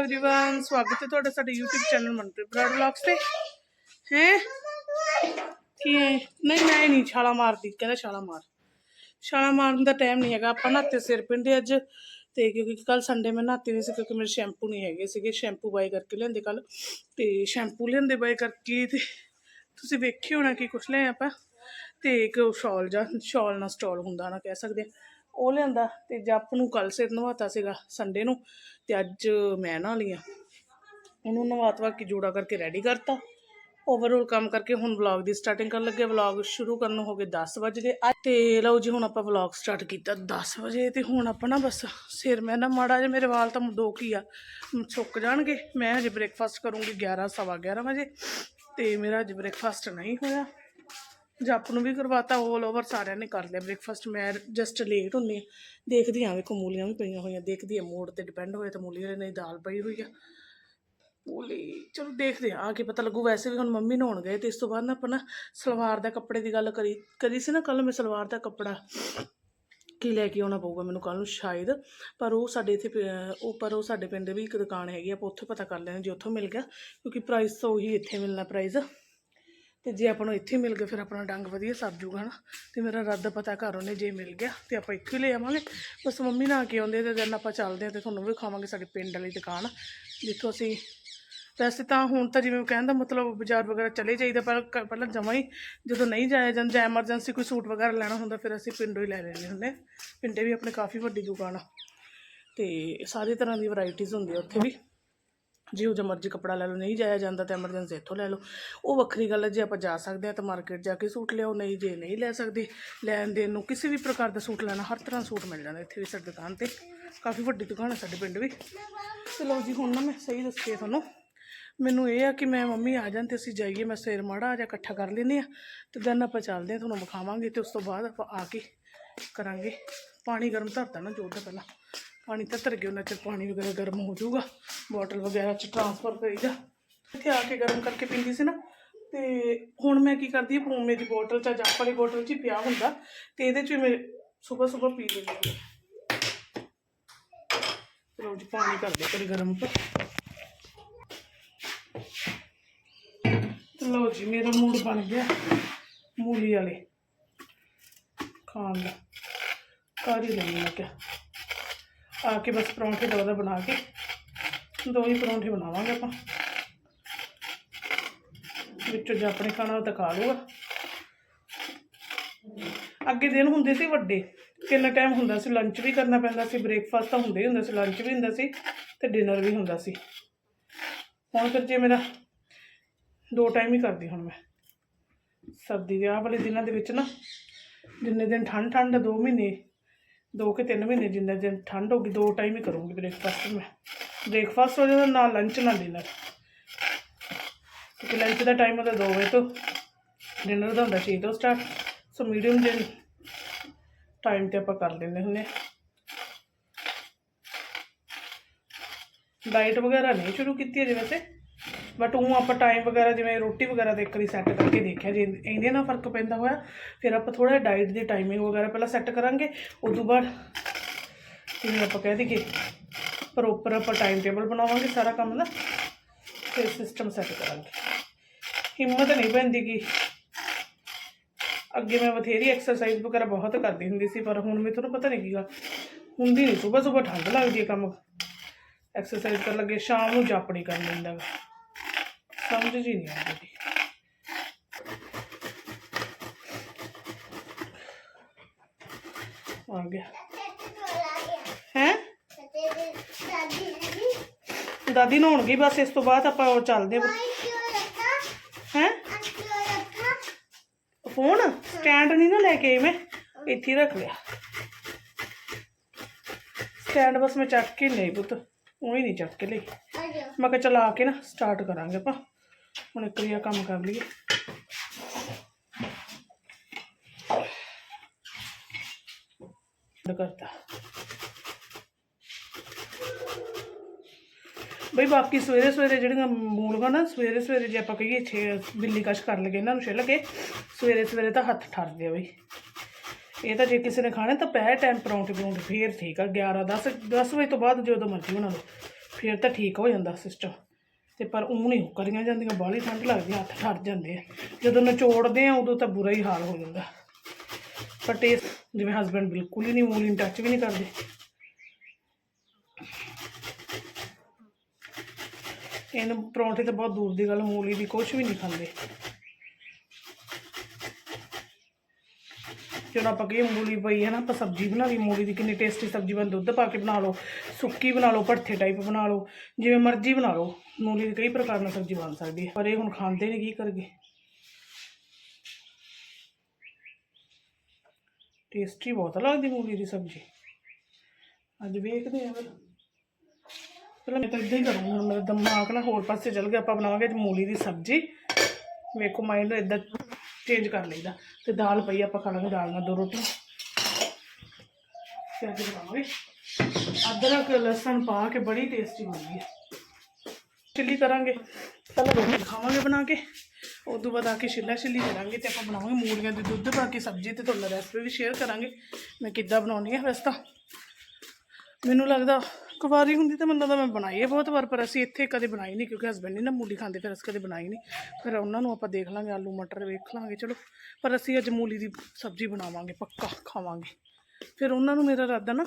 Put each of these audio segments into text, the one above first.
Everyone ਸਵਾਗਤ ਹੈ ਤੁਹਾਡਾ ਸਾਡੇ YouTube channel Manpreet Brar vlogs ਤੇ ਹੈ ਕੀ ਹੈ? ਨਹੀਂ ਮੈਂ ਨਹੀਂ ਛਾਲਾ ਮਾਰਦੀ ਕਹਿੰਦਾ ਛਾਲਾ ਮਾਰ ਛਾਲਾ ਮਾਰਨ ਦਾ ਟਾਈਮ ਨਹੀਂ ਹੈਗਾ ਆਪਾਂ ਨਾਤੇ ਸਿਰ ਪਿੰਡੇ ਅੱਜ ਤੇ ਕਿਉਂਕਿ ਕੱਲ ਸੰਡੇ ਮੈਂ ਨਾਤੀ ਨਹੀਂ ਸੀ ਕਿਉਂਕਿ ਮੇਰੇ ਸ਼ੈਂਪੂ ਨਹੀਂ ਹੈਗੇ ਸੀਗੇ ਸ਼ੈਂਪੂ ਬਾਈ ਕਰਕੇ ਲਿਆਂਦੇ ਕੱਲ ਤੇ ਸ਼ੈਂਪੂ ਲਿਆਂਦੇ ਬਾਈ ਕਰਕੇ ਤੇ ਤੁਸੀਂ ਵੇਖਿਆ ਹੋਣਾ ਕਿ ਕੁਛ ਲਿਆ ਆਪਾਂ ਤੇ ਇੱਕ ਸ਼ਾਲ ਜਾਂ ਸ਼ਾਲ ਨਾਲ ਸਟਾਲ ਹੁੰਦਾ ਨਾ ਕਹਿ ਸਕਦੇ ਹਾਂ। ਉਹ ਲਿਆਂਦਾ ਤੇ ਜੱਪ ਨੂੰ ਕੱਲ ਸਿਰ ਨਵਾਤਾ ਸੀਗਾ ਸੰਡੇ ਨੂੰ ਤੇ ਅੱਜ ਮੈਂ ਨਹਾ ਲਿਆ ਉਹਨੂੰ ਨਵਾਤਵਾ ਕੇ ਜੋੜਾ ਕਰਕੇ ਰੈਡੀ ਕਰਤਾ। ਓਵਰਆਲ ਕੰਮ ਕਰਕੇ ਹੁਣ ਵਲੌਗ ਦੀ ਸਟਾਰਟਿੰਗ ਕਰਨ ਲੱਗੇ ਵਲੌਗ ਸ਼ੁਰੂ ਕਰਨ ਨੂੰ ਹੋ ਗਏ 10 ਵਜੇ ਅੱਜ ਤੇ ਲਓ ਜੀ, ਹੁਣ ਆਪਾਂ ਵਲੌਗ ਸਟਾਰਟ ਕੀਤਾ 10 ਵਜੇ ਤੇ ਹੁਣ ਆਪਾਂ ਨਾ ਬਸ ਸਿਰ ਮੈਂ ਨਾ ਮਾੜਾ ਜਿਹਾ ਮੇਰੇ ਵਾਲ ਤਾਂ ਦੋ ਕੀ ਆ ਸੁੱਕ ਜਾਣਗੇ। ਮੈਂ ਹਜੇ ਬ੍ਰੇਕਫਾਸਟ ਕਰੂੰਗੀ 11 ਸਵਾ 11 ਵਜੇ ਤੇ ਮੇਰਾ ਹਜੇ ਬ੍ਰੇਕਫਾਸਟ ਨਹੀਂ ਹੋਇਆ। ਜੱਪ ਨੂੰ ਵੀ ਕਰਵਾਤਾ ਓਲ ਓਵਰ ਸਾਰਿਆਂ ਨੇ ਕਰ ਲਿਆ ਬ੍ਰੇਕਫਾਸਟ ਮੈਂ ਜਸਟ ਲੇਟ ਹੁੰਨੀ ਆ ਦੇਖਦੀ ਆਂ ਵੇਖੋ ਮੂਲੀਆਂ ਵੀ ਪਈਆਂ ਹੋਈਆਂ ਦੇਖਦੀ ਆ ਮੂਡ ਤੇ ਡਿਪੈਂਡ ਹੋਏ ਤਾਂ ਮੂਲੀਆਂ ਨਹੀਂ ਦਾਲ ਪਈ ਹੋਈ ਆ। ਮੂਲੀ ਚਲੋ ਦੇਖਦੇ ਆ ਆ ਕੇ ਪਤਾ ਲੱਗੂ ਵੈਸੇ ਵੀ ਹੁਣ ਮੰਮੀ ਨਹਾਉਣ ਗਏ ਤੇ ਇਸ ਤੋਂ ਬਾਅਦ ਨਾ ਆਪਾਂ ਨਾ ਸਲਵਾਰ ਦਾ ਕੱਪੜੇ ਦੀ ਗੱਲ ਕਰੀ ਕਰੀ ਸੀ ਨਾ ਕੱਲ ਮੈਂ ਸਲਵਾਰ ਦਾ ਕੱਪੜਾ ਕੀ ਲੈ ਕੇ ਆਉਣਾ ਪਊਗਾ ਮੈਨੂੰ ਕੱਲ ਨੂੰ ਸ਼ਾਇਦ ਪਰ ਉਹ ਸਾਡੇ ਇੱਥੇ ਪ- ਉਹ ਪਰ ਉਹ ਸਾਡੇ ਪਿੰਡ ਵੀ ਇੱਕ ਦੁਕਾਨ ਹੈਗੀ ਆ, ਆਪਾਂ ਉੱਥੇ ਪਤਾ ਕਰ ਲੈਣਾ ਜੇ ਉੱਥੋਂ ਮਿਲ ਗਿਆ ਕਿਉਂਕਿ ਪ੍ਰਾਈਸ ਤਾਂ ਉਹੀ ਇੱਥੇ ਮਿਲਣਾ ਪ੍ਰਾਈਸ ਤੇ ਜੇ ਆਪਾਂ ਨੂੰ ਇੱਥੇ ਮਿਲ ਗਿਆ ਫਿਰ ਆਪਣਾ ਡੰਗ ਵਧੀਆ ਸਰ ਜੂਗਾ ਨਾ ਤੇ ਮੇਰਾ ਰੱਦ ਪਤਾ ਘਰ ਉਹਨੇ ਜੇ ਮਿਲ ਗਿਆ, ਤੇ ਆਪਾਂ ਇੱਥੇ ਹੀ ਲੈ ਆਵਾਂਗੇ। ਬਸ ਮੰਮੀ ਨਾਲ ਕੇ ਆਉਂਦੇ ਤੇ ਦਿਨ ਆਪਾਂ ਚੱਲਦੇ ਆ ਤੇ ਤੁਹਾਨੂੰ ਵੀ ਖਾਵਾਂਗੇ ਸਾਡੀ ਪਿੰਡ ਵਾਲੀ ਦੁਕਾਨ। ਜਿੱਥੋਂ ਅਸੀਂ, ਵੈਸੇ ਤਾਂ ਹੁਣ ਤਾਂ ਜਿਵੇਂ ਕਹਿਣ ਦਾ ਮਤਲਬ ਬਾਜ਼ਾਰ ਵਗੈਰਾ ਚਲੇ ਜਾਈਦਾ, ਪਰ ਕ- ਪਹਿਲਾਂ ਜਮਾਂ ਹੀ ਜਦੋਂ ਨਹੀਂ ਜਾਇਆ ਜਾਂਦਾ, ਜਾਂ ਐਮਰਜੈਂਸੀ ਕੋਈ ਸੂਟ ਵਗੈਰਾ ਲੈਣਾ ਹੁੰਦਾ, ਫਿਰ ਅਸੀਂ ਪਿੰਡੋਂ ਹੀ ਲੈ ਲੈਂਦੇ ਹੁੰਦੇ ਹਾਂ। ਪਿੰਡੇ ਵੀ ਆਪਣੇ ਕਾਫੀ ਵੱਡੀ ਦੁਕਾਨ ਆ। ਤੇ ਸਾਰੀ ਤਰ੍ਹਾਂ ਦੀ ਵੈਰਾਈਟੀਆਂ ਹੁੰਦੀਆਂ ਉੱਥੇ ਵੀ। ਜਿਹੋ ਜਿਹਾ ਮਰਜ਼ੀ ਕੱਪੜਾ ਲੈ ਲਓ, ਨਹੀਂ ਜਾਇਆ ਜਾਂਦਾ ਤਾਂ ਐਮਰਜੈਂਸੀ ਇੱਥੋਂ ਲੈ ਲਓ। ਉਹ ਵੱਖਰੀ ਗੱਲ ਹੈ, ਜੇ ਆਪਾਂ ਜਾ ਸਕਦੇ ਹਾਂ ਤਾਂ ਮਾਰਕੀਟ ਜਾ ਕੇ ਸੂਟ ਲਿਆਓ, ਨਹੀਂ ਜੇ ਨਹੀਂ ਲੈ ਸਕਦੇ, ਲੈਣ ਦੇਣ ਨੂੰ ਕਿਸੇ ਵੀ ਪ੍ਰਕਾਰ ਦਾ ਸੂਟ ਲੈਣਾ, ਹਰ ਤਰ੍ਹਾਂ ਸੂਟ ਮਿਲ ਜਾਂਦਾ ਇੱਥੇ ਵੀ ਸਾਡੀ ਦੁਕਾਨ ਤੇ। ਕਾਫੀ ਵੱਡੀ ਦੁਕਾਨ ਹੈ ਸਾਡੇ ਪਿੰਡ ਵੀ। ਤੇ ਲਓ ਜੀ, ਹੁਣ ਨਾ ਮੈਂ ਸਹੀ ਦੱਸੀ ਤੁਹਾਨੂੰ। ਮੈਨੂੰ ਇਹ ਆ ਕਿ ਮੈਂ ਮੰਮੀ ਆ ਜਾਣ ਤੇ ਅਸੀਂ ਜਾਈਏ, ਮੈਂ ਸਿਰ ਮਾੜਾ ਜਿਹਾ ਇਕੱਠਾ ਕਰ ਲੈਂਦੇ ਆ ਤੇ ਦੈਨ ਆਪਾਂ ਚੱਲਦੇ ਆ ਤੁਹਾਨੂੰ ਵਿਖਾਵਾਂਗੇ ਤੇ ਉਸ ਤੋਂ ਬਾਅਦ ਆਪਾਂ ਆ ਕੇ ਕਰਾਂਗੇ। ਪਾਣੀ ਗਰਮ ਧਰਤਾ ਨਾ ਜੋੜਦਾ ਪਹਿਲਾਂ। ਪਾਣੀ ਤਾਂ ਧਰ ਗਿਆ ਉਹਨਾਂ ਚਿਰ ਪਾਣੀ ਵਗੈਰਾ ਗਰਮ ਹੋ ਜਾਊਗਾ। ਬੋਟਲ ਵਗੈਰਾ ਚ ਟ੍ਰਾਂਸਫਰ ਕਰੀਦਾ ਇੱਥੇ ਆ ਕੇ ਗਰਮ ਕਰਕੇ ਪੀਂਦੀ ਸੀ ਨਾ। ਤੇ ਹੁਣ ਮੈਂ ਕੀ ਕਰਦੀ ਹਾਂ ਪੂਮੇ ਦੀ ਬੋਟਲ ਚ ਜੱਪ ਵਾਲੀ ਬੋਟਲ ਚ ਹੀ ਪਿਆ ਹੁੰਦਾ ਤੇ ਇਹਦੇ ਚ ਮੈਂ ਸਵੇਰ ਸਵੇਰ ਪੀ ਲੈਂਦੀ ਹਾਂ। ਚਲੋ ਜੀ ਪਾਣੀ ਕਰ ਦੇ ਕਰੀ ਗਰਮ ਪਰ ਤੇ ਜੀ, ਮੇਰਾ ਮੂਡ ਬਣ ਗਿਆ ਮੂਲੀ ਵਾਲੇ। ਖਾਣ ਦਾ। ਕਰ ਹੀ ਲੈਣੀ ਮੈਂ ਕਿਹਾ। ਆ ਕੇ ਬਸ ਪਰੌਂਠੇ ਦੋ ਦਾ ਬਣਾ ਕੇ ਦੋ ਹੀ ਪਰੌਂਠੇ ਬਣਾਵਾਂਗੇ ਆਪਾਂ। ਵਿੱਚੋਂ ਜੇ ਆਪਣੇ ਖਾਣਾ ਉਹ ਤਾਂ ਖਾ ਲੂਗਾ ਅੱਗੇ ਦਿਨ ਹੁੰਦੇ ਸੀ ਵੱਡੇ ਕਿੰਨਾ ਟਾਈਮ ਹੁੰਦਾ ਸੀ ਲੰਚ ਵੀ ਕਰਨਾ ਪੈਂਦਾ ਸੀ ਬ੍ਰੇਕਫਾਸਟ ਤਾਂ ਹੁੰਦਾ ਹੀ ਹੁੰਦਾ ਸੀ ਲੰਚ ਵੀ ਹੁੰਦਾ ਸੀ ਤੇ ਡਿਨਰ ਵੀ ਹੁੰਦਾ ਸੀ। ਹੁਣ ਫਿਰ ਜੇ ਮੇਰਾ ਦੋ ਟਾਈਮ ਹੀ ਕਰਦੀ ਹੁਣ ਮੈਂ। ਸਰਦੀ ਦੇ ਆਹ ਵਾਲੇ ਦਿਨਾਂ ਦੇ ਵਿੱਚ ਨਾ, ਜਿੰਨੇ ਦਿਨ ਠੰਡ ਠੰਡ ਦੋ ਮਹੀਨੇ, ਦੋ ਕੇ ਤਿੰਨ ਮਹੀਨੇ ਜਿੰਨੇ ਦਿਨ ਠੰਡ ਹੋਗੀ ਦੋ ਟਾਈਮ ਹੀ ਕਰੂੰਗੀ ਬ੍ਰੇਕਫਾਸਟ ਮੈਂ। ਬ੍ਰੇਕਫਾਸਟ ਹੋ ਜਾਂਦਾ ਨਾ ਲੰਚ ਨਾ ਡਿਨਰ ਕਿਉਂਕਿ ਲੰਚ ਦਾ ਟਾਈਮ ਹੁੰਦਾ 2 ਵਜੇ ਤੋਂ ਡਿਨਰ ਦਾ ਹੁੰਦਾ 6 ਤੋਂ ਸਟਾਰਟ ਸੋ ਮੀਡੀਅਮ ਜੇ ਟਾਈਮ ਤੇ ਆਪਾਂ ਕਰ ਲੈਂਦੇ ਹੁੰਦੇ ਡਾਈਟ ਵਗੈਰਾ ਨਹੀਂ ਸ਼ੁਰੂ ਕੀਤੀ ਅਜੇ ਵੈਸੇ ਬਟ ਉਹ ਆਪਾਂ ਟਾਈਮ ਵਗੈਰਾ ਜਿਵੇਂ ਰੋਟੀ ਵਗੈਰਾ ਦੇ ਇੱਕ ਵਾਰੀ ਸੈੱਟ ਕਰਕੇ ਦੇਖਿਆ ਜੇ ਇਹਦੇ ਨਾਲ ਫ਼ਰਕ ਪੈਂਦਾ ਹੋਇਆ ਫਿਰ ਆਪਾਂ ਥੋੜਾ ਡਾਈਟ ਦੀ ਟਾਈਮਿੰਗ ਵਗੈਰਾ ਪਹਿਲਾਂ ਸੈੱਟ ਕਰਾਂਗੇ ਉਸ ਤੋਂ ਬਾਅਦ ਜਿਵੇਂ ਆਪਾਂ ਕਹਿ ਦਈਏ ਪ੍ਰੋਪਰ ਆਪਾਂ ਟਾਈਮ ਟੇਬਲ ਬਣਾਵਾਂਗੇ ਸਾਰਾ ਕੰਮ ਦਾ ਫਿਰ ਸਿਸਟਮ ਸੈੱਟ ਕਰਾਂਗੇ ਹਿੰਮਤ ਨਹੀਂ ਪੈਂਦੀ ਕਿ ਅੱਗੇ ਮੈਂ ਬਥੇਰੀ ਐਕਸਰਸਾਈਜ਼ ਵਗੈਰਾ ਬਹੁਤ ਕਰਦੀ ਹੁੰਦੀ ਸੀ ਪਰ ਹੁਣ ਮੈਨੂੰ ਤੁਹਾਨੂੰ ਪਤਾ ਨਹੀਂ ਕੀਗਾ ਹੁੰਦੀ ਨਹੀਂ ਸਵੇਰ ਸਵੇਰ ਠੰਡ ਲੱਗਦੀ ਹੈ ਕੰਮ ਐਕਸਰਸਾਈਜ਼ ਕਰਨ ਲੱਗੇ ਸ਼ਾਮ ਨੂੰ ਜਾਪਣੀ ਕਰ ਲੈਂਦਾ ਗਾ ਸਮਝ ਜੀ ਨਹੀਂ ਆਉਂਦੀ ਆ ਗਿਆ ਦਾਦੀ ਨਹਾਉਣ ਗਈ ਬਸ ਇਸ ਤੋਂ ਬਾਅਦ ਆਪਾਂ ਉਹ ਚੱਲਦੇ ਹੈ। ਫੋਨ? ਸਟੈਂਡ ਨਹੀਂ ਨਾ ਲੈ ਕੇ ਆਈ ਮੈਂ। ਇੱਥੇ ਹੀ ਰੱਖ ਲਿਆ। ਸਟੈਂਡ ਬਸ ਮੈਂ ਚੱਕ ਕੇ ਲਈ ਪੁੱਤ। ਉਹ ਹੀ ਨਹੀਂ ਚੱਕ ਕੇ ਲਈ ਮੈਂ ਕਿਹਾ ਚਲ ਆ ਕੇ ਨਾ ਸਟਾਰਟ ਕਰਾਂਗੇ ਆਪਾਂ। ਹੁਣ ਇੱਕ ਵਾਰੀ ਆਹ ਕੰਮ ਕਰ ਲਈਏ। ਬੰਦ ਕਰਤਾ। ਬਈ ਬਾਕੀ ਸਵੇਰੇ ਸਵੇਰੇ ਜਿਹੜੀਆਂ ਮੂਲੀਆਂ ਨਾ, ਸਵੇਰੇ ਸਵੇਰੇ ਜੇ ਆਪਾਂ ਕਹੀਏ ਛੇ, ਬਿੱਲੀ ਕਸ਼ ਕਰ ਲਗੇ ਇਹਨਾਂ ਨੂੰ ਛਿੱਲ ਕੇ ਸਵੇਰੇ ਸਵੇਰੇ ਤਾਂ ਹੱਥ ਠਰਦੇ ਆ ਬਈ। ਇਹ ਤਾਂ ਜੇ ਕਿਸੇ ਨੇ ਖਾਣੇ, ਤਾਂ ਪਹਿ ਟਾਈਮ ਪਰੌਂਠੇ ਪਰੌਂਠੇ, ਫੇਰ ਠੀਕ ਆ 11 10 10 ਵਜੇ ਤੋਂ ਬਾਅਦ ਜਦੋਂ ਮਰਜ਼ੀ ਬਣਾ ਲਓ, ਫਿਰ ਤਾਂ ਠੀਕ ਹੋ ਜਾਂਦਾ ਸਿਸਟਮ ਤੇ ਪਰ ਉਹ ਨਹੀਂ ਕਰੀਆਂ ਜਾਂਦੀਆਂ, ਬਾਹਲੀ ਠੰਡ ਲੱਗਦੀ ਹੱਥ ਠਰ ਜਾਂਦੇ ਆ। ਜਦੋਂ ਨਿਚੋੜਦੇ ਆ, ਉਦੋਂ ਤਾਂ ਬੁਰਾ ਹੀ ਹਾਲ ਹੋ ਜਾਂਦਾ। ਪਰ ਟੇਸਟ ਜਿਵੇਂ ਹਸਬੰਡ ਬਿਲਕੁਲ ਹੀ ਨਹੀਂ ਮੂਲੀ ਟੱਚ ਵੀ ਨਹੀਂ ਕਰਦੇ। ਇਹਨੂੰ ਪਰੌਂਠੇ ਤਾਂ ਬਹੁਤ ਦੂਰ ਦੀ ਗੱਲ, ਮੂਲੀ ਦੀ ਕੁਝ ਵੀ ਨਹੀਂ ਖਾਂਦੇ। ਜਦੋਂ ਆਪਾਂ ਕਹੀਏ ਮੂਲੀ ਪਈ ਹੈ ਨਾ, ਆਪਾਂ ਸਬਜ਼ੀ ਬਣਾ ਲਈ, ਮੂਲੀ ਦੀ ਕਿੰਨੀ ਟੇਸਟੀ ਸਬਜ਼ੀ ਬਣ, ਦੁੱਧ ਪਾ ਕੇ ਬਣਾ ਲਓ, ਸੁੱਕੀ ਬਣਾ ਲਓ ਭੜਥੇ ਟਾਈਪ ਬਣਾ ਲਓ, ਜਿਵੇਂ ਮਰਜ਼ੀ ਬਣਾ ਲਓ, ਮੂਲੀ ਦੀ ਕਈ ਪ੍ਰਕਾਰ ਨਾਲ ਸਬਜ਼ੀ ਬਣ ਸਕਦੀ ਹੈ। ਪਰ ਇਹ ਹੁਣ ਖਾਂਦੇ ਨਹੀਂ ਕੀ ਕਰਗੇ? ਟੇਸਟੀ ਬਹੁਤ ਲੱਗਦੀ ਮੂਲੀ ਦੀ ਸਬਜ਼ੀ। ਅੱਜ ਵੇਖਦੇ ਆ ਫਿਰ। ਪਹਿਲਾਂ ਮੈਂ ਤਾਂ ਇਦਾਂ ਹੀ ਕਰੂੰਗੀ, ਹੁਣ ਮੇਰਾ ਦਿਮਾਗ ਨਾ ਹੋਰ ਪਾਸੇ ਚੱਲ ਗਿਆ, ਆਪਾਂ ਬਣਾਵਾਂਗੇ ਅੱਜ ਮੂਲੀ ਦੀ ਸਬਜ਼ੀ। ਵੇਖੋ ਮਾਈਂਡ ਇਦਾਂ ਚੇਂਜ ਕਰ ਲਈਦਾ, ਤੇ ਦਾਲ ਪਈ ਆਪਾਂ ਖਾ ਲਾਂਗੇ ਦਾਲ ਨਾਲ ਦੋ ਰੋਟੀਆਂ। ਤੇ ਅੱਜ ਬਣਾਵਾਂਗੇ ਅਦਰਕ, ਲਸਣ ਪਾ ਕੇ ਬੜੀ ਟੇਸਟੀ ਬਣਦੀ ਹੈ ਚਿੱਲੀ ਕਰਾਂਗੇ, ਪਹਿਲਾਂ ਰੋਟੀ ਖਾਵਾਂਗੇ ਬਣਾ ਕੇ ਉਸ ਤੋਂ ਬਾਅਦ ਆ ਕੇ ਛਿੱਲਾ ਛਿੱਲੀ ਕਰਾਂਗੇ ਤੇ ਆਪਾਂ ਬਣਾਵਾਂਗੇ ਮੂਲੀਆਂ ਦੇ ਦੁੱਧ ਪਾ ਕੇ ਸਬਜ਼ੀ ਤੇ ਤੁਹਾਨੂੰ ਰੈਸਪੀ ਵੀ ਸ਼ੇਅਰ ਕਰਾਂਗੇ, ਮੈਂ ਕਿੱਦਾਂ ਬਣਾਉਣੀ ਹੈ ਵੈਸੇ ਤਾਂ। ਮੈਨੂੰ ਲੱਗਦਾ ਕੁਵਾਰੀ ਹੁੰਦੀ ਤਾਂ ਮੈਨੂੰ ਲੱਗਦਾ ਮੈਂ ਬਣਾਈ ਹੈ ਬਹੁਤ ਵਾਰ, ਪਰ ਅਸੀਂ ਇੱਥੇ ਕਦੇ ਬਣਾਈ ਨਹੀਂ, ਕਿਉਂਕਿ ਹਸਬੰਡ ਨਹੀਂ ਨਾ ਮੂਲੀ ਖਾਂਦੇ, ਫਿਰ ਅਸੀਂ ਕਦੇ ਬਣਾਈ ਨਹੀਂ। ਫਿਰ ਉਹਨਾਂ ਨੂੰ ਆਪਾਂ ਦੇਖ ਲਾਂਗੇ, ਆਲੂ, ਮਟਰ ਵੇਖ ਲਾਂਗੇ, ਚਲੋ। ਪਰ ਅਸੀਂ ਅੱਜ ਮੂਲੀ ਦੀ ਸਬਜ਼ੀ ਬਣਾਵਾਂਗੇ, ਪੱਕਾ ਖਾਵਾਂਗੇ। ਫਿਰ ਉਹਨਾਂ ਨੂੰ ਮੇਰਾ ਇਰਾਦਾ ਨਾ,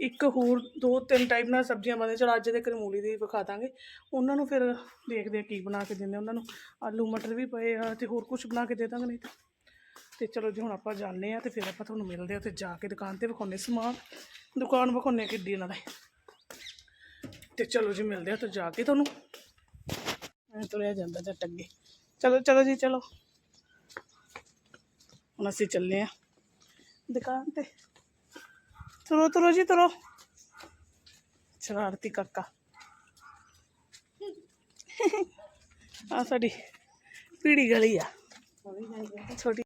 ਇੱਕ ਹੋਰ ਦੋ ਤਿੰਨ ਟਾਈਪ ਨਾਲ ਸਬਜ਼ੀਆਂ ਬਣਦੇ ਚਲੋ ਅੱਜ ਦੇ ਘਰੇ ਮੂਲੀ ਦੀ ਵਿਖਾ ਦਾਂਗੇ। ਉਹਨਾਂ ਨੂੰ ਫਿਰ ਦੇਖਦੇ ਆ ਕੀ ਬਣਾ ਕੇ ਦਿੰਦੇ ਉਹਨਾਂ ਨੂੰ। ਆਲੂ, ਮਟਰ ਵੀ ਪਏ ਆ, ਤੇ ਹੋਰ ਕੁਝ ਬਣਾ ਕੇ ਦੇ ਦਾਂਗੇ ਨਹੀਂ ਤਾਂ। ਤੇ ਚਲੋ ਜੀ, ਹੁਣ ਆਪਾਂ ਜਾਂਦੇ ਆ ਤੇ ਫਿਰ ਆਪਾਂ ਤੁਹਾਨੂੰ ਮਿਲਦੇ ਆ ਉੱਥੇ ਜਾ ਕੇ ਦੁਕਾਨ ਤੇ ਵਿਖਾਉਣੇ ਸਮਾਨ। ਦੁਕਾਨ ਵਿਖਾਉਣੇ ਕਿੱਡੀ ਇਹਨਾਂ ਦਾ। ਤੇ ਚਲੋ ਜੀ, ਮਿਲਦੇ ਆ ਤੇ ਜਾ ਕੇ ਤੁਹਾਨੂੰ। ਐ ਤੁਰਿਆ ਜਾਂਦਾ ਜੱਟ ਅੱਗੇ। ਚਲੋ ਚਲੋ ਜੀ, ਚਲੋ। ਹੁਣ ਅਸੀਂ ਚੱਲੇ ਆ ਦੁਕਾਨ ਤੇ। ਤੁਰੋ ਤੁਰੋ ਜੀ, ਤੁਰੋ। ਸ਼ਰਾਰਤੀ ਕਾਕਾ। ਆ ਸਾਡੀ ਪੀੜੀ ਗਲੀ ਆ। ਛੋਟੀ।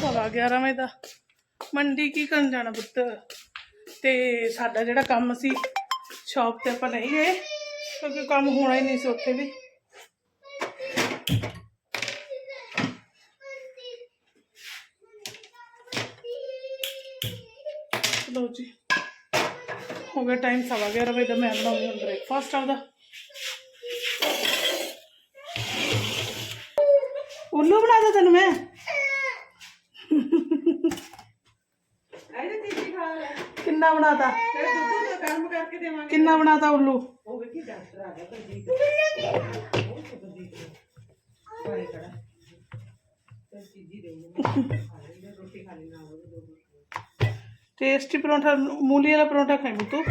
ਸਵਾ 11 ਵਜੇ ਦਾ। ਮੰਡੀ ਕੀ ਕਰਨ ਜਾਣਾ ਪੁੱਤ? ਤੇ ਸਾਡਾ ਜਿਹੜਾ ਕੰਮ ਸੀ ਸ਼ਾਪ ਤੇ ਆਪਾਂ ਨਹੀਂ ਗਏ ਕਿਉਂਕਿ ਕੰਮ ਹੋਣਾ ਹੀ ਨਹੀਂ ਸੀ ਉੱਥੇ ਵੀ। ਲੋ ਜੀ ਹੋ ਗਿਆ ਟਾਈਮ ਸਵਾ 11 ਵਜੇ ਦਾ ਮੈਂ ਬਣਾਉਂਦੀ ਹਾਂ ਬ੍ਰੇਕਫਾਸਟ ਆਪਦਾ। ਉੱਲੂ ਬਣਾ ਦਾਂ ਤੈਨੂੰ ਮੈਂ। ਕਿੰਨਾ ਬਣਾਤਾ? ਕਿੰਨਾ ਬਣਾਤਾ ਉੱਲੂ। ਟੇਸਟੀ ਪਰੌਂਠਾ ਮੂਲੀ ਵਾਲਾ ਪਰੌਂਠਾ ਖਾਈ ਬੁੱਤੂ।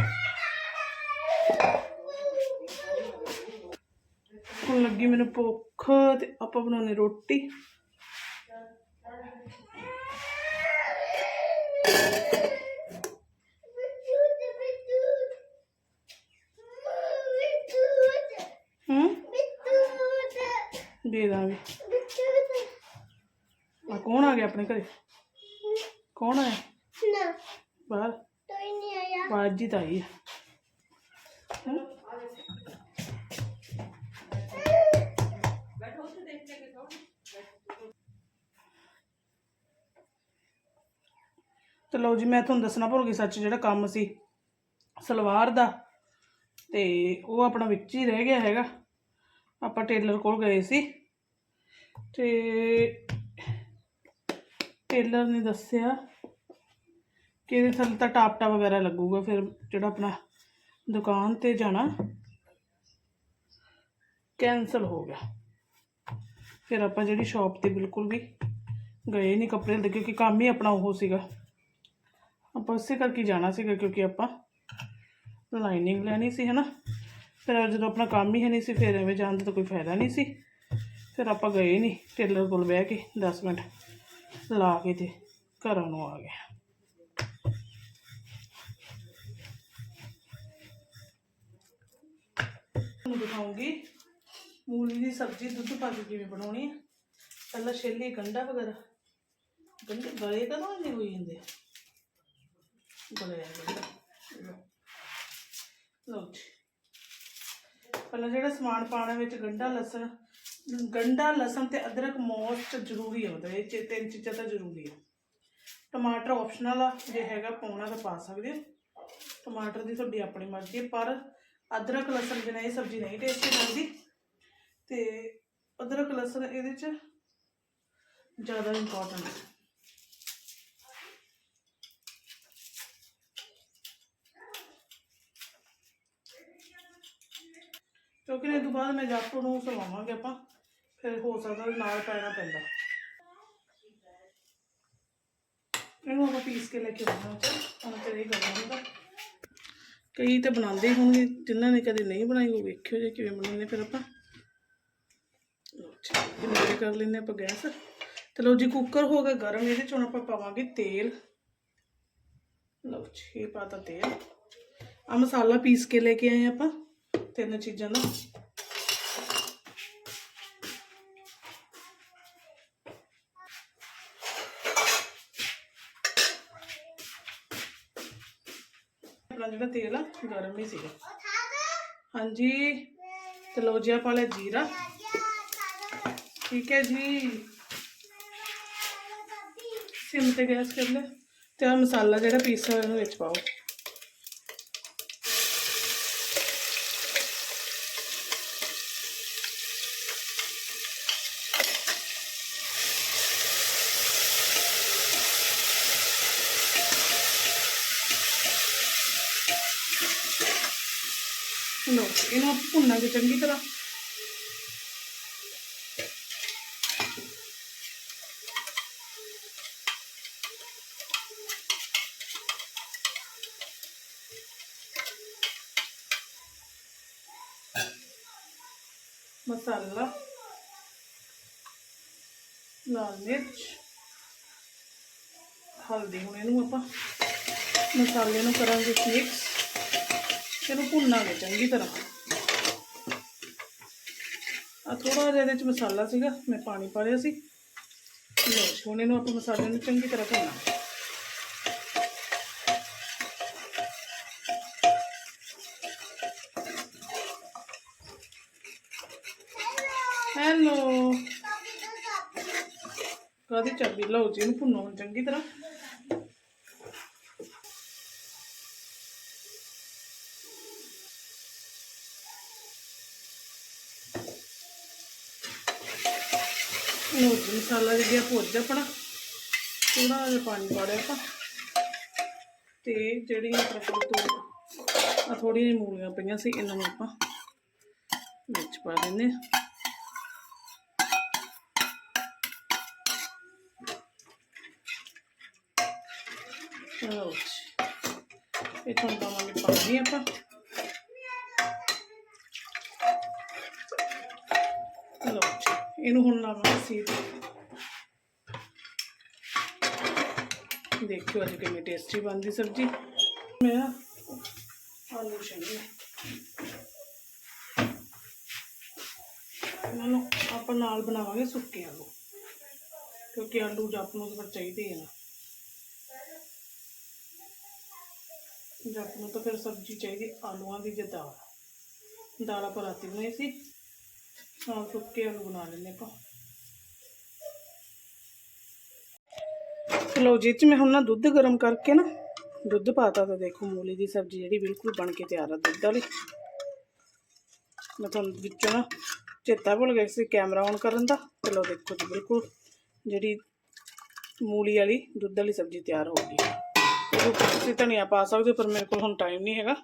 ਹੁਣ ਲੱਗੀ ਮੈਨੂੰ ਭੁੱਖ ਤੇ ਆਪਾਂ ਬਣਾਉਣੀ ਰੋਟੀ। ਹੂੰ ਦਾਂਗੇ ਆ ਕੌਣ ਆ ਗਿਆ ਆਪਣੇ ਘਰੇ? ਕੌਣ ਆਇਆ? ਬਾਹਰ? ਬਾਜੀ ਤਾਂ ਆਈ ਹੈ ਹੈਂ? ਤੇ ਲਓ ਜੀ ਮੈਂ ਤੁਹਾਨੂੰ ਦੱਸਣਾ ਭੁੱਲ ਗਈ ਸੱਚ ਜਿਹੜਾ ਕੰਮ ਸੀ ਸਲਵਾਰ ਦਾ ਤੇ ਉਹ ਆਪਣਾ ਵਿੱਚ ਹੀ ਰਹਿ ਗਿਆ ਹੈਗਾ। ਆਪਾਂ ਟੇਲਰ ਕੋਲ ਗਏ ਸੀ। ਤੇ ਟੇਲਰ ਨੇ ਦੱਸਿਆ ਕਿ ਇਹਦੇ ਥੱਲੇ ਤਾਂ ਟਾਪਟਾ ਵਗੈਰਾ ਲੱਗੂਗਾ, ਫਿਰ ਜਿਹੜਾ ਆਪਣਾ ਦੁਕਾਨ ਤੇ ਜਾਣਾ ਕੈਂਸਲ ਹੋ ਗਿਆ। ਫਿਰ ਆਪਾਂ ਜਿਹੜੀ ਸ਼ਾਪ ਤੇ ਬਿਲਕੁਲ ਵੀ ਗਏ ਨਹੀਂ ਕੱਪੜੇ ਦੇ, ਕਿਉਂਕਿ ਕੰਮ ਹੀ ਆਪਣਾ ਉਹ ਸੀਗਾ। ਆਪਾਂ ਉਸੇ ਕਰਕੇ ਜਾਣਾ ਸੀਗਾ, ਕਿਉਂਕਿ ਆਪਾਂ ਲਾਈਨਿੰਗ ਲੈਣੀ ਸੀ, ਹਨਾ। ਫਿਰ ਜਦੋਂ ਆਪਣਾ ਕੰਮ ਹੀ ਹੈ ਨਹੀਂ ਸੀ, ਫਿਰ ਐਵੇਂ ਜਾਣ ਦਾ ਤਾਂ ਕੋਈ ਫਾਇਦਾ ਨਹੀਂ ਸੀ। ਫਿਰ ਆਪਾਂ ਗਏ ਨਹੀਂ ਟੇਲਰ ਕੋਲ ਬਹਿ ਕੇ 10 ਮਿੰਟ ਲਾ ਕੇ ਤੇ ਘਰਾਂ ਨੂੰ ਆ ਗਏ। ਤੁਹਾਨੂੰ ਦਿਖਾਉਂਗੀ, ਮੂਲੀ ਦੀ ਸਬਜ਼ੀ, ਦੁੱਧ ਪਾ ਕੇ ਕਿਵੇਂ ਬਣਾਉਣੀ ਹੈ ਪਹਿਲਾਂ ਛੇਲੀ ਗੰਡਾ ਵਗੈਰਾ। ਗੰਡੇ ਗਲੇ ਕਦੋਂ ਇੰਨੇ ਹੋਈ ਜਾਂਦੇ। ਆ ਗਲੇ ਲਓ ਜੀ। ਪਹਿਲਾਂ ਜਿਹੜਾ ਸਮਾਨ ਪਾਣਾ ਵਿੱਚ ਗੰਡਾ, ਲਸਣ ਗੰਡਾ, ਲਸਣ ਤੇ ਅਦਰਕ ਮੋਸਟ ਜ਼ਰੂਰੀ ਹੈ ਮਤਲਬ ਇਹ ਚ ਤਿੰਨ ਚੀਜ਼ਾਂ ਤਾਂ ਜ਼ਰੂਰੀ ਹੈ ਟਮਾਟਰ ਆਪਸ਼ਨਲ ਆ, ਜੇ ਹੈਗਾ ਪਾਉਣਾ ਤਾਂ ਪਾ ਸਕਦੇ ਹੋ ਟਮਾਟਰ ਦੀ ਤੁਹਾਡੀ ਆਪਣੀ ਮਰਜ਼ੀ ਹੈ ਪਰ ਅਦਰਕ, ਲਸਣ ਬਿਨਾਂ ਇਹ ਸਬਜ਼ੀ ਨਹੀਂ ਟੇਸਟੀ ਲੱਗਦੀ ਤੇ ਅਦਰਕ, ਲਸਣ ਇਹਦੇ ਚ ਜ਼ਿਆਦਾ ਇੰਪੋਰਟੈਂਟ ਹੈ ਕਿਉਂਕਿ ਇਹ ਤੋਂ ਬਾਅਦ ਮੈਂ ਜਾਪੂ ਨੂੰ ਸਵਾਵਾਂਗੇ ਆਪਾਂ। ਫਿਰ ਹੋ ਸਕਦਾ ਵੀ ਨਾਲ ਪੈਣਾ ਪੈਂਦਾ। ਇਹਨੂੰ ਆਪਾਂ ਪੀਸ ਕੇ ਲੈ ਕੇ ਆਉਣਾ ਹੁਣ ਤੇ ਇਹ ਕਰਨਾ ਹੁੰਦਾ ਕਈ ਤਾਂ ਬਣਾਉਂਦੇ ਹੋਣਗੇ, ਜਿਨ੍ਹਾਂ ਨੇ ਕਦੇ ਨਹੀਂ ਬਣਾਈ ਉਹ ਵੇਖਿਓ ਜੇ ਕਿਵੇਂ ਬਣਾਉਂਦੇ ਫਿਰ ਆਪਾਂ। ਇਹ ਕਰ ਲੈਂਦੇ ਆਪਾਂ ਗੈਸ। ਤੇ ਲਓ ਜੀ ਕੁੱਕਰ ਹੋ ਗਿਆ ਗਰਮ, ਇਹਦੇ ਚ ਹੁਣ ਆਪਾਂ ਪਾਵਾਂਗੇ ਤੇਲ। ਲਓ ਜੀ, ਇਹ ਪਾਤਾ ਤੇਲ। ਆ ਮਸਾਲਾ ਪੀਸ ਕੇ ਲੈ ਕੇ ਆਏ ਆਪਾਂ, ਤਿੰਨ ਚੀਜ਼ਾਂ ਦਾ। ਜਿਹੜਾ ਤੇਲ ਆ ਗਰਮ ਹੀ ਸੀਗਾ। ਹਾਂਜੀ। ਤੇ ਲਓ ਜੀ ਆਪਾਂ ਲੈ ਜੀਰਾ। ਠੀਕ ਹੈ ਜੀ। ਸਿਮ ਤੇ ਗੈਸ ਕਰ ਲੈ। ਤੇ ਆ ਮਸਾਲਾ ਜਿਹੜਾ ਪੀਸਿਆ ਹੋਇਆ ਇਹਨੂੰ ਵਿੱਚ ਪਾਓ ਲਓ ਜੀ, ਇਹਨੂੰ ਆਪਾਂ ਭੁੰਨਾਂਗੇ ਚੰਗੀ ਤਰ੍ਹਾਂ। ਮਸਾਲਾ, ਲਾਲ ਮਿਰਚ, ਹਲਦੀ, ਹੁਣ ਇਹਨੂੰ ਆਪਾਂ ਮਸਾਲੇ ਨੂੰ ਕਰਾਂਗੇ ਮਿਕਸ ਇਹਨੂੰ ਭੁੰਨਾਂਗੇ ਚੰਗੀ ਤਰ੍ਹਾਂ। ਆ ਥੋੜਾ ਜਿਹਾ ਇਹਦੇ ਚ ਮਸਾਲਾ ਸੀਗਾ ਮੈਂ ਪਾਣੀ ਪਾ ਲਿਆ ਸੀ। ਲਓ ਜੀ, ਹੁਣ ਇਹਨੂੰ ਆਪਾਂ ਮਸਾਲੇ ਨੂੰ ਚੰਗੀ ਤਰ੍ਹਾਂ ਭੁੰਨਾਂਗੇ ਹੈਲੋ ਕਾਦੀ ਚਾਬੀ? ਲਓ ਜੀ ਇਹਨੂੰ ਭੁੰਨੋ ਹੁਣ ਚੰਗੀ ਤਰ੍ਹਾਂ। ਲਓ ਜੀ ਮਸਾਲਾ ਜਿਹੜਾ ਭੁੱਜ ਆਪਣਾ ਥੋੜਾ ਜਿਹਾ ਪਾਣੀ ਪਾ ਲਿਆ ਆਪਾਂ। ਤੇ ਜਿਹੜੀਆਂ ਆਪਣੇ ਕੋਲ ਤੋਂ ਆ ਥੋੜੀਆਂ ਜਿਹੀਆਂ ਮੂਲੀਆਂ ਪਈਆਂ ਸੀ, ਇਹਨਾਂ ਨੂੰ ਆਪਾਂ ਵਿੱਚ ਪਾ ਦਿੰਦੇ ਹਾਂ। ਇਹ ਤੋਂ ਪਾਵਾਂਗੇ ਪਾਣੀ ਆਪਾਂ। ਇਹਨੂੰ ਹੁਣ ਲਾਵਾਂਗੇ ਸੀਟ ਦੇਖਿਓ ਅੱਜ ਕਿੰਨੀ ਟੇਸਟੀ ਬਣਦੀ ਸਬਜ਼ੀ। ਮੈਂ ਨਾ ਆਲੂ ਛਿੱਲੇ। ਇਹਨਾਂ ਨੂੰ ਆਪਾਂ ਨਾਲ ਬਣਾਵਾਂਗੇ ਸੁੱਕੇ ਆਲੂ। ਕਿਉਂਕਿ ਆਲੂ ਜੱਪ ਨੂੰ ਤਾਂ ਫਿਰ ਚਾਹੀਦੇ ਆ ਨਾ। ਜੱਪ ਨੂੰ ਤਾਂ ਫਿਰ ਸਬਜ਼ੀ ਚਾਹੀਦੀ, ਆਲੂਆਂ ਦੀ ਜੇ ਦਾਲ। ਦਾਲ ਆਪਾਂ ਰਾਤੀ ਬਣਾਈ ਸੀ। ਨਾਲ ਸੁੱਕੇ ਆਲੂ ਬਣਾ ਲੈਂਦੇ ਆਪਾਂ। ਲਓ ਜੀ 'ਚ ਮੈਂ ਹੁਣ ਨਾ ਦੁੱਧ ਗਰਮ ਕਰਕੇ ਨਾ ਦੁੱਧ ਪਾਤਾ ਤਾਂ ਦੇਖੋ ਮੂਲੀ ਦੀ ਸਬਜ਼ੀ ਜਿਹੜੀ ਬਿਲਕੁਲ ਬਣ ਕੇ ਤਿਆਰ ਆ ਦੁੱਧ ਵਾਲੀ। ਮੈਂ ਤੁਹਾਨੂੰ ਵਿੱਚੋਂ ਨਾ ਚੇਤਾ ਭੁੱਲ ਗਿਆ ਸੀ ਕੈਮਰਾ ਔਨ ਕਰਨ ਦਾ। ਚਲੋ ਦੇਖੋ ਜੀ ਬਿਲਕੁਲ ਜਿਹੜੀ ਮੂਲੀ ਵਾਲੀ ਦੁੱਧ ਵਾਲੀ ਸਬਜ਼ੀ ਤਿਆਰ ਹੋ ਗਈ। ਤੁਸੀਂ ਧਨੀਆ ਪਾ ਸਕਦੇ ਹੋ, ਪਰ ਮੇਰੇ ਕੋਲ ਹੁਣ ਟਾਈਮ ਨਹੀਂ ਹੈਗਾ।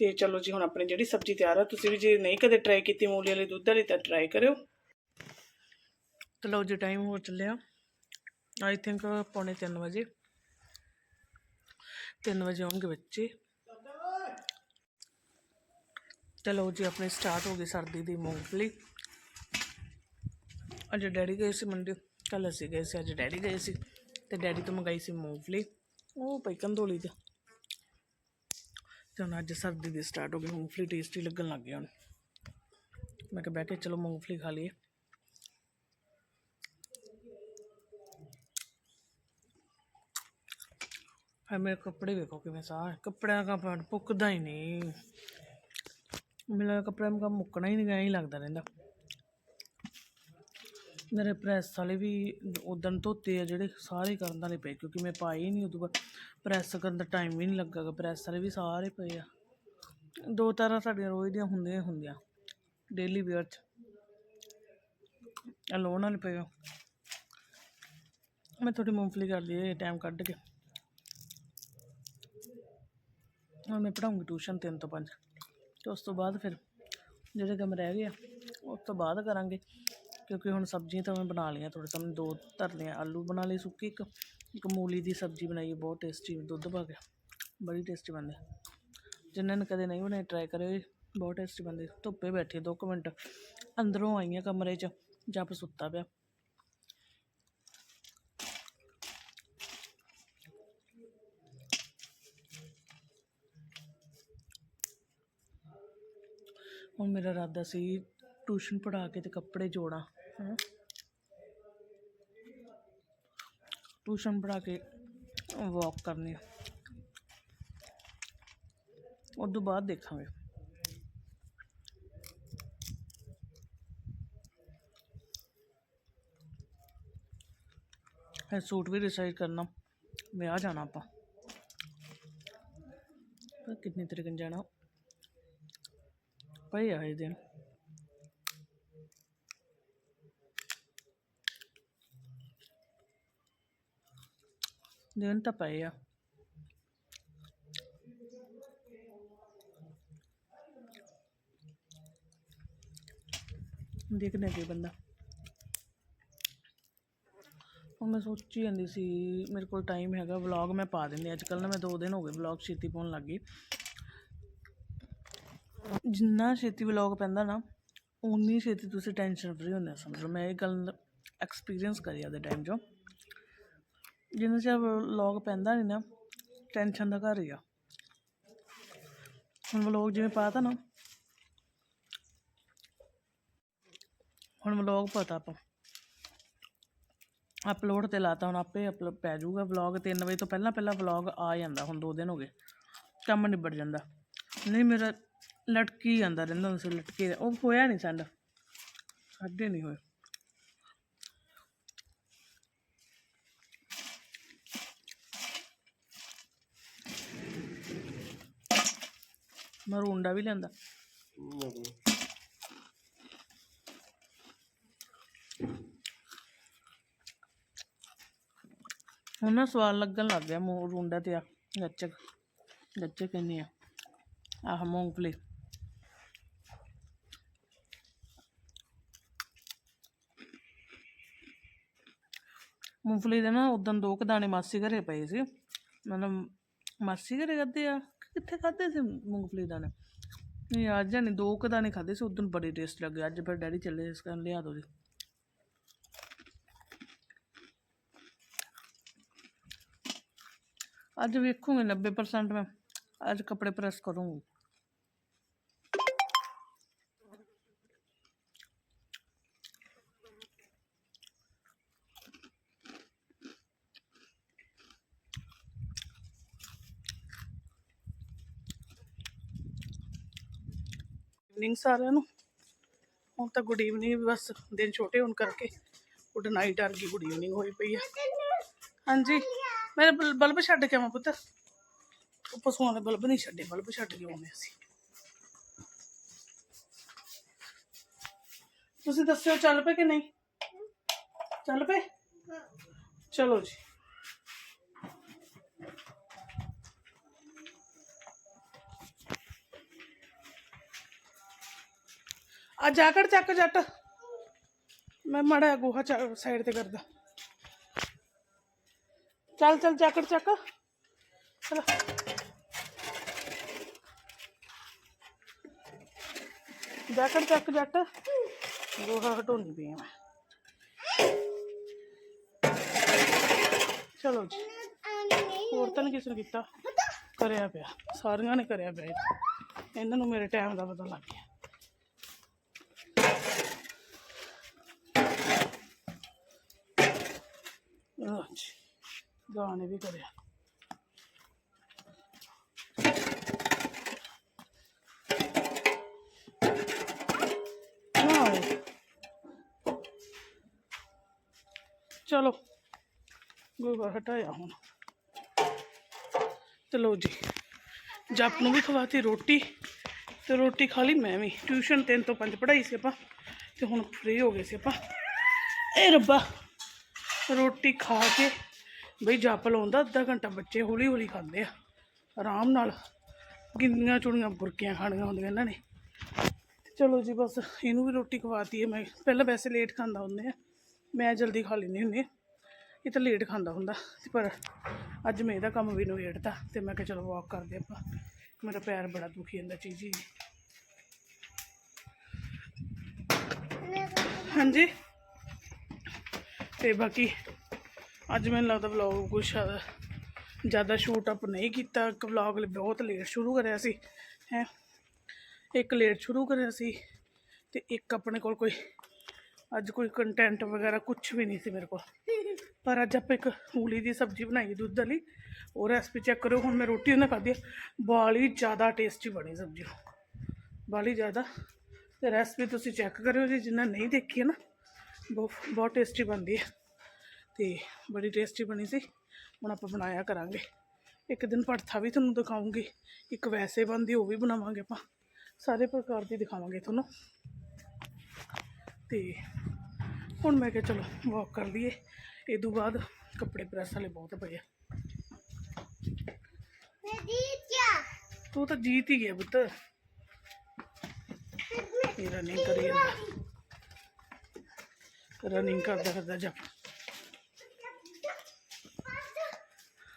ਤੇ ਚਲੋ ਜੀ, ਹੁਣ ਆਪਣੀ ਜਿਹੜੀ ਸਬਜ਼ੀ ਤਿਆਰ ਆ, ਤੁਸੀਂ ਵੀ ਜੇ ਨਹੀਂ ਕਦੇ ਟਰਾਈ ਕੀਤੀ ਮੂਲੀ ਵਾਲੀ ਦੁੱਧ ਵਾਲੀ, ਤਾਂ ਟਰਾਈ ਕਰਿਓ। ਤੇ ਲਓ ਜੀ ਟਾਈਮ ਹੋ ਚੱਲਿਆ। ਆਈ ਥਿੰਕ ਪੌਣੇ 3 ਵਜੇ। 3 ਵਜੇ ਆਉਣਗੇ ਬੱਚੇ। ਲਓ ਜੀ, ਆਪਣੇ ਸਟਾਰਟ ਹੋ ਗਈ ਸਰਦੀ ਦੀ ਮੂੰਗਫਲੀ। ਅੱਜ ਡੈਡੀ ਗਏ ਸੀ ਮੰਡੀ ਕੱਲ ਅਸੀਂ ਗਏ ਸੀ, ਅੱਜ ਡੈਡੀ ਗਏ ਸੀ। ਤੇ ਡੈਡੀ ਤੋਂ ਮੰਗਾਈ ਸੀ ਮੂੰਗਫਲੀ। ਉਹ ਪਈ ਕੰਦੋਲੀ ਤੇ। ਤੇ ਹੁਣ ਅੱਜ ਸਰਦੀ ਦੀ ਸਟਾਰਟ ਹੋ ਗਈ, ਮੂੰਗਫਲੀ ਟੇਸਟੀ ਲੱਗਣ ਲੱਗ ਗਿਆ ਹੁਣ। ਮੈਂ ਕਿਹਾ ਬਹਿ ਕੇ ਚਲੋ ਮੂੰਗਫਲੀ ਖਾ ਲਈਏ। ਹਾਂ ਮੇਰੇ ਕੱਪੜੇ ਵੇਖੋ ਕਿਵੇਂ ਸਾਹ ਕੱਪੜਿਆਂ ਦਾ ਕੰਮ ਪੁੱਕਦਾ ਹੀ ਨਹੀਂ। ਮੇਰਾ ਕੱਪੜਿਆਂ ਦਾ ਕੰਮ ਮੁੱਕਣਾ ਹੀ ਨਹੀਂ ਗਾ ਲੱਗਦਾ ਰਹਿੰਦਾ। ਮੇਰੇ ਪ੍ਰੈਸ ਵਾਲੇ ਵੀ ਉੱਦਣ ਧੋਤੇ ਆ, ਜਿਹੜੇ ਸਾਰੇ ਕਰਨ ਵਾਲੇ ਪਏ, ਕਿਉਂਕਿ ਮੈਂ ਪਾਏ ਹੀ ਨਹੀਂ ਉਦੋਂ ਬਾਅਦ। ਪ੍ਰੈਸ ਕਰਨ ਦਾ ਟਾਈਮ ਵੀ ਨਹੀਂ ਲੱਗਾਗਾ, ਪ੍ਰੈਸ ਵਾਲੇ ਵੀ ਸਾਰੇ ਪਏ ਆ। ਦੋ ਤਰ੍ਹਾਂ ਸਾਡੀਆਂ ਰੋਜ਼ ਦੀਆਂ ਹੁੰਦੀਆਂ ਹੀ ਹੁੰਦੀਆਂ ਡੇਲੀ ਵੇਅਰ ਚ। ਆ ਲੋਨ ਵਾਲੇ ਪਏ ਹੋ ਮੈਂ ਥੋੜੀ ਮੂੰਗਫਲੀ ਕਰ ਲਈ ਟਾਈਮ ਕੱਢ ਕੇ। ਹੁਣ ਮੈਂ ਪੜਾਉਂਗੀ ਟਿਊਸ਼ਨ 3 ਤੋਂ 5 ਤੇ ਉਸ ਤੋਂ ਬਾਅਦ ਫਿਰ, ਜਿਹੜੇ ਕੰਮ ਰਹਿ ਗਏ ਆ, ਉਸ ਤੋਂ ਬਾਅਦ ਕਰਾਂਗੇ। ਕਿਉਂਕਿ ਹੁਣ ਸਬਜ਼ੀਆਂ ਤਾਂ ਮੈਂ ਬਣਾ ਲਈਆਂ, ਥੋੜ੍ਹੇ ਸਾਹਮਣੇ ਦੋ ਧਰ ਲਈਆਂ, ਆਲੂ ਬਣਾ ਲਏ ਸੁੱਕੀ ਇੱਕ ਇੱਕ ਮੂਲੀ ਦੀ ਸਬਜ਼ੀ ਬਣਾਈ, ਬਹੁਤ ਟੇਸਟੀ ਦੁੱਧ ਪਾ ਕੇ, ਬੜੀ ਟੇਸਟੀ ਬਣਦੀ ਜਿਨ੍ਹਾਂ ਨੇ ਕਦੇ ਨਹੀਂ ਬਣਾਈ ਟਰਾਈ ਕਰਿਓ ਬਹੁਤ ਟੇਸਟੀ ਬਣਦੀ ਧੁੱਪੇ ਬੈਠੀ ਦੋ ਕੁ ਮਿੰਟ, ਅੰਦਰੋਂ ਆਈਆਂ ਕਮਰੇ 'ਚ, ਜੱਪ ਸੁੱਤਾ ਪਿਆ। ਹੁਣ ਮੇਰਾ ਇਰਾਦਾ ਸੀ, ਟਿਊਸ਼ਨ ਪੜ੍ਹਾ ਕੇ ਤੇ ਕੱਪੜੇ ਜੋੜਾਂ। ਟਿਊਸ਼ਨ ਪੜ੍ਹਾ ਕੇ ਵਾਕ ਕਰਨੀ ਆ। ਉਸ ਤੋਂ ਬਾਅਦ ਦੇਖਾਂਗੇ। ਇਹ ਸੂਟ ਵੀ ਡਿਸਾਈਡ ਕਰਨਾ, ਵਿਆਹ ਜਾਣਾ ਆਪਾਂ। ਪਰ ਕਿੰਨੀ ਤਰੀਕ ਨੂੰ ਜਾਣਾ? ਪਏ ਆਏ ਦਿਨ। ਦਿਨ ਤਾਂ ਪਏ ਆ। ਦੇਖਦੇ ਹਾਂ ਕੀ ਬੰਦਾ। ਹੁਣ ਮੈਂ ਸੋਚੀ ਜਾਂਦੀ ਸੀ, ਮੇਰੇ ਕੋਲ ਟਾਈਮ ਹੈਗਾ ਵਲੌਗ ਮੈਂ ਪਾ ਦਿੰਦੀ ਅੱਜ ਕੱਲ੍ਹ ਨਾ ਮੈਂ ਦੋ ਦਿਨ ਹੋ ਗਏ ਵਲੌਗ ਛੇਤੀ ਪਾਉਣ ਲੱਗ ਗਈ। ਜਿੰਨਾ ਛੇਤੀ ਵਲੌਗ ਪੈਂਦਾ ਨਾ ਉਨੀ ਛੇਤੀ ਤੁਸੀਂ ਟੈਨਸ਼ਨ ਫਰੀ ਹੁੰਦੇ ਸਮਝੋ ਮੈਂ ਇਹ ਗੱਲ ਐਕਸਪੀਰੀਅੰਸ ਕਰੀ ਆਦੇ ਟਾਈਮ 'ਚੋਂ। ਜਿੰਨਾ ਚਿਰ ਵਲੌਗ ਪੈਂਦਾ ਨਹੀਂ ਨਾ ਟੈਨਸ਼ਨ ਦਾ ਘਰ ਹੀ ਆ। ਹੁਣ ਵਲੌਗ ਜਿਵੇਂ ਪਾਤਾ ਨਾ, ਹੁਣ ਵਲੌਗ ਪਤਾ ਆਪਾਂ। ਅਪਲੋਡ ਤੇ ਲਾਤਾ, ਹੁਣ ਆਪੇ ਅਪਲੋਡ ਪੈ ਜਾਊਗਾ ਵਲੌਗ 3 ਵਜੇ ਤੋਂ ਪਹਿਲਾਂ ਪਹਿਲਾਂ ਵਲੌਗ ਆ ਜਾਂਦਾ, ਹੁਣ 2 ਦਿਨ ਹੋ ਗਏ। ਕੰਮ ਨਿਬੜ ਜਾਂਦਾ। ਨਹੀਂ, ਮੇਰਾ ਲਟਕੀ ਜਾਂਦਾ ਰਹਿੰਦਾ, ਉਸ ਲਟਕੇ ਉਹ ਹੋਇਆ ਨਹੀਂ ਸੈਂਡ ਸਾਡੇ ਨਹੀਂ ਹੋਏ ਮਰੂੰਡਾ ਵੀ ਲੈਂਦਾ ਹੁਣ ਨਾ ਸਵਾਦ ਲੱਗਣ ਲੱਗ ਗਿਆ ਮੂੰਹ ਤੇ ਆ, ਗੱਚਕ। ਗੱਚਕ ਕਹਿੰਦੇ ਆ। ਆਹ ਮੂੰਗਫਲੀ। ਮੂੰਗਫਲੀ ਦੇ ਨਾ ਉਦੋਂ ਦੋ ਕੁ ਦਾਣੇ ਮਾਸੀ ਘਰੇ ਪਏ ਸੀ। ਮਤਲਬ ਮਾਸੀ ਘਰੇ ਖਾਧੇ ਆ। ਕਿੱਥੇ ਖਾਧੇ ਸੀ ਮੂੰਗਫਲੀ ਦਾਣੇ? ਨਹੀਂ, ਅੱਜ ਨਹੀਂ ਦੋ ਕੁ ਦਾਣੇ ਖਾਧੇ ਸੀ, ਉਦੋਂ ਬੜੇ ਟੇਸਟ ਲੱਗੇ, ਅੱਜ ਫਿਰ ਡੈਡੀ ਚੱਲੇ ਇਸ ਕਰਨ ਲਿਆ ਦੋ ਜੀ। ਅੱਜ ਵੇਖੂੰਗੀ 90% ਮੈਂ, ਅੱਜ ਕੱਪੜੇ ਪ੍ਰੈਸ ਕਰੂੰਗੀ। ਇਵਨਿੰਗ ਸਾਰਿਆਂ ਨੂੰ। ਹੁਣ ਤਾਂ ਗੁੱਡ ਈਵਨਿੰਗ ਬਸ, ਦਿਨ ਛੋਟੇ ਹੋਣ ਕਰਕੇ। ਗੁੱਡ ਨਾਈਟ ਗਈ ਗੁੱਡ ਈਵਨਿੰਗ ਹੋਈ ਪਈ ਆ। ਹਾਂਜੀ, ਮੈਂ ਬਲ- ਬਲਬ ਛੱਡ ਕੇ ਆਵਾਂ ਪੁੱਤ। ਉਹ ਪਸ਼ੂਆਂ ਬਲਬ ਨਹੀਂ ਛੱਡੇ, ਬਲਬ ਛੱਡ ਕੇ ਆਉਂਦੇ ਅਸੀਂ। ਤੁਸੀਂ ਦੱਸਿਓ ਚੱਲ ਪਏ ਕਿ ਨਹੀਂ? ਚੱਲ ਪਏ? ਚਲੋ ਜੀ। ਆ ਜਾਕੜ ਚੱਕ ਜੱਟ ਮੈਂ ਮੜਾ ਗੋਹਾ ਸਾਈਡ ਤੇ ਕਰਦਾ ਚੱਲ ਚੱਲ ਜਾਕੜ ਚੱਕ ਚਲ ਜਾਕੜ ਚੱਕ ਜੱਟ ਗੋਹਾ ਹਟਾਉਣੀ ਪਈ ਆ ਮੈਂ ਚਲੋ ਜੀ ਹੋਰ ਤਾਂ ਨਹੀਂ ਕਿਸੇ ਨੇ ਕੀਤਾ ਕਰਿਆ ਪਿਆ ਸਾਰੀਆਂ ਨੇ ਕਰਿਆ ਪਿਆ ਇਹ। ਇਹਨਾਂ ਨੂੰ ਮੇਰੇ ਟਾਈਮ ਦਾ ਪਤਾ ਲੱਗ ਗਿਆ ਲਓ ਜੀ ਗਾਣੇ ਵੀ ਕਰਿਆ। ਚਲੋ ਗੋਬਰ ਹਟਾਇਆ ਹੁਣ। ਤੇ ਲਓ ਜੀ, ਜੱਪ ਨੂੰ ਵੀ ਖਵਾਤੀ ਰੋਟੀ, ਤੇ ਰੋਟੀ ਖਾ ਲਈ ਮੈਂ ਵੀ। ਟਿਊਸ਼ਨ 3 ਤੋਂ 5 ਪੜ੍ਹਾਈ ਸੀ ਆਪਾਂ, ਤੇ ਹੁਣ ਫ੍ਰੀ ਹੋ ਗਏ ਸੀ ਆਪਾਂ। ਇਹ ਰੱਬਾ, ਰੋਟੀ ਖਾ ਕੇ ਬਈ ਜੱਪ ਲਾਉਂਦਾ, ਅੱਧਾ ਘੰਟਾ ਬੱਚੇ ਹੌਲੀ ਹੌਲੀ ਖਾਂਦੇ ਆ। ਆਰਾਮ ਨਾਲ ਗਿੰਨੀਆਂ ਚੁਣੀਆਂ ਬੁਰਕੀਆਂ ਖਾਣੀਆਂ ਹੁੰਦੀਆਂ ਇਹਨਾਂ ਨੇ। ਤੇ ਚਲੋ ਜੀ ਬਸ, ਇਹਨੂੰ ਵੀ ਰੋਟੀ ਖਵਾਤੀ ਹੈ ਮੈਂ। ਪਹਿਲਾਂ ਵੈਸੇ ਲੇਟ ਖਾਂਦਾ ਹੁੰਦੇ ਆ। ਮੈਂ ਜਲਦੀ ਖਾ ਲੈਂਦੀ ਹੁੰਦੀ ਇਹ ਤਾਂ ਲੇਟ ਖਾਂਦਾ ਹੁੰਦਾ। ਪਰ ਅੱਜ ਮੈਂ ਇਹਦਾ ਕੰਮ ਵੀ ਨਵੇੜਤਾ ਤੇ ਮੈਂ ਕਿਹਾ ਚਲੋ ਵਾਕ ਕਰਦੇ ਆਪਾਂ। ਮੇਰਾ ਪੈਰ ਬੜਾ ਦੁਖੀ ਜਾਂਦਾ ਚੀਜੀ ਹਾਂਜੀ। ਤੇ ਬਾਕੀ ਅੱਜ ਮੈਨੂੰ ਲੱਗਦਾ ਵਲੌਗ ਕੁਛ ਜ਼ਿਆਦਾ ਸ਼ੂਟ ਅਪ ਨਹੀਂ ਕੀਤਾ। ਇੱਕ ਵਲੌਗ ਬਹੁਤ ਲੇਟ ਸ਼ੁਰੂ ਕਰਿਆ ਸੀ, ਹੈ। ਇੱਕ ਲੇਟ ਸ਼ੁਰੂ ਕਰਿਆ ਸੀ ਤੇ ਇੱਕ ਆਪਣੇ ਕੋਲ ਕੋਈ ਅੱਜ ਕੋਈ ਕੰਟੈਂਟ ਵਗੈਰਾ ਕੁਝ ਵੀ ਨਹੀਂ ਸੀ ਮੇਰੇ ਕੋਲ। ਪਰ ਅੱਜ ਆਪਾਂ ਇੱਕ ਮੂਲੀ ਦੀ ਸਬਜ਼ੀ ਬਣਾਈ ਦੁੱਧ ਵਾਲੀ। ਉਹ ਰੈਸਪੀ ਚੈੱਕ ਕਰਿਓ, ਹੁਣ ਮੈਂ ਰੋਟੀ ਉਹਨਾਂ ਖਾਧੀ ਹੈ ਬਾਲੀ ਜ਼ਿਆਦਾ ਟੇਸਟੀ ਬਣੀ ਸਬਜ਼ੀ ਬਾਲੀ ਜ਼ਿਆਦਾ। ਤੇ ਰੈਸਪੀ ਤੁਸੀਂ ਚੈੱਕ ਕਰਿਓ ਜੀ, ਜਿੰਨਾ ਨਹੀਂ ਦੇਖੀ ਹੈ ਨਾ ਬਹੁਤ ਬਹੁਤ ਟੇਸਟੀ ਬਣਦੀ ਹੈ। ਤੇ ਬੜੀ ਟੇਸਟੀ ਬਣੀ ਸੀ। ਹੁਣ ਆਪਾਂ ਬਣਾਇਆ ਕਰਾਂਗੇ। ਇੱਕ ਦਿਨ ਭੜਥਾ ਵੀ ਤੁਹਾਨੂੰ ਦਿਖਾਉਂਗੀ। ਇੱਕ ਵੈਸੇ ਬਣਦੀ ਉਹ ਵੀ ਬਣਾਵਾਂਗੇ ਆਪਾਂ। ਸਾਰੇ ਪ੍ਰਕਾਰ ਦੀ ਦਿਖਾਵਾਂਗੇ ਤੁਹਾਨੂੰ। ਤੇ ਹੁਣ ਮੈਂ ਕਿਹਾ ਚਲੋ ਵਾਕ ਕਰ ਲਈਏ। ਇਹ ਤੋਂ ਬਾਅਦ ਕੱਪੜੇ ਪ੍ਰੈਸ ਵਾਲੇ ਬਹੁਤ ਪਏ ਆ। ਤੂੰ ਤਾਂ ਜੀਤ ਹੀ ਗਿਆ ਪੁੱਤ। ਇਹ ਰਨਿੰਗ ਕਰੀ ਜਾਂਦਾ। ਰਨਿੰਗ ਕਰਦਾ ਕਰਦਾ ਜਾ।